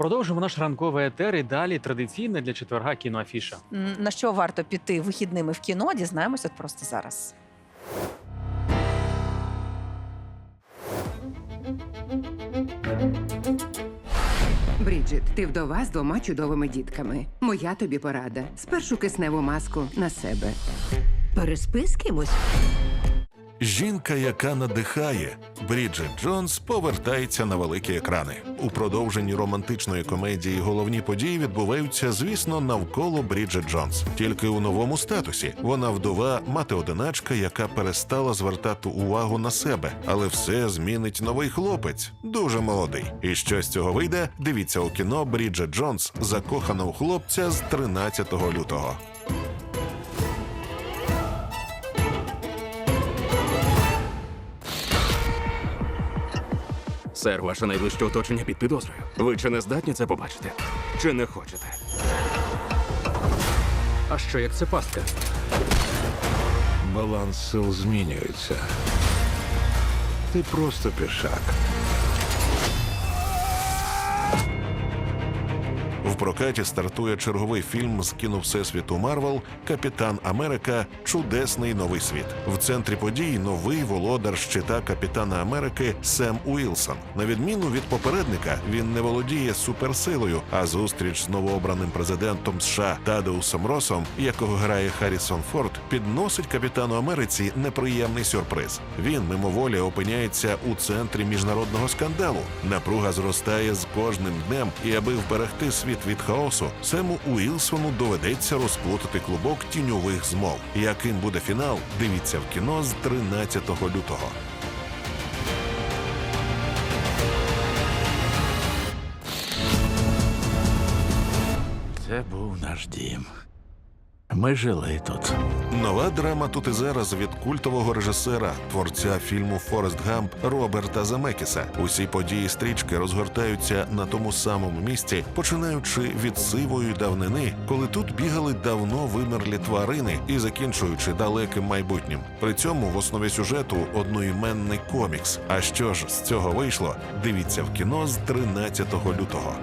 Продовжимо наш ранковий етер і далі традиційне для четверга кіноафіша. На що варто піти вихідними в кіно, дізнаємося от просто зараз. Бріджит, ти вдова з двома чудовими дітками. Моя тобі порада. Спершу кисневу маску на себе. Переспи з кимось. Жінка, яка надихає, Бріджит Джонс повертається на великі екрани. У продовженні романтичної комедії головні події відбуваються, звісно, навколо Бріджит Джонс. Тільки у новому статусі вона вдова, мати одиначка, яка перестала звертати увагу на себе, але все змінить новий хлопець, дуже молодий. І що з цього вийде? Дивіться у кіно Бріджит Джонс, закохана у хлопця з 13 лютого. Сер, ваше найближче оточення під підозрою. Ви чи не здатні це побачити? Чи не хочете? А що як це пастка? Баланс сил змінюється. Ти просто пішак. Прокаті стартує черговий фільм з кіно Всесвіту Марвел Капітан Америка Чудесний новий світ. В центрі подій новий володар щита Капітана Америки Сем Уілсон. На відміну від попередника, він не володіє суперсилою, а зустріч з новообраним президентом США Тадеусом Росом, якого грає Харрісон Форд, підносить капітану Америці неприємний сюрприз. Він мимоволі опиняється у центрі міжнародного скандалу. Напруга зростає з кожним днем, і аби вберегти світ від хаосу, Сему Уілсону доведеться розплутати клубок тіньових змов. Яким буде фінал? Дивіться в кіно з 13 лютого. Це був наш дім. Ми жили тут. Нова драма тут і зараз від культового режисера, творця фільму Форест Гамп Роберта Земекіса. Усі події стрічки розгортаються на тому самому місці, починаючи від сивої давнини, коли тут бігали давно вимерлі тварини, і закінчуючи далеким майбутнім. При цьому в основі сюжету одноіменний комікс. А що ж з цього вийшло? Дивіться в кіно з 13 лютого.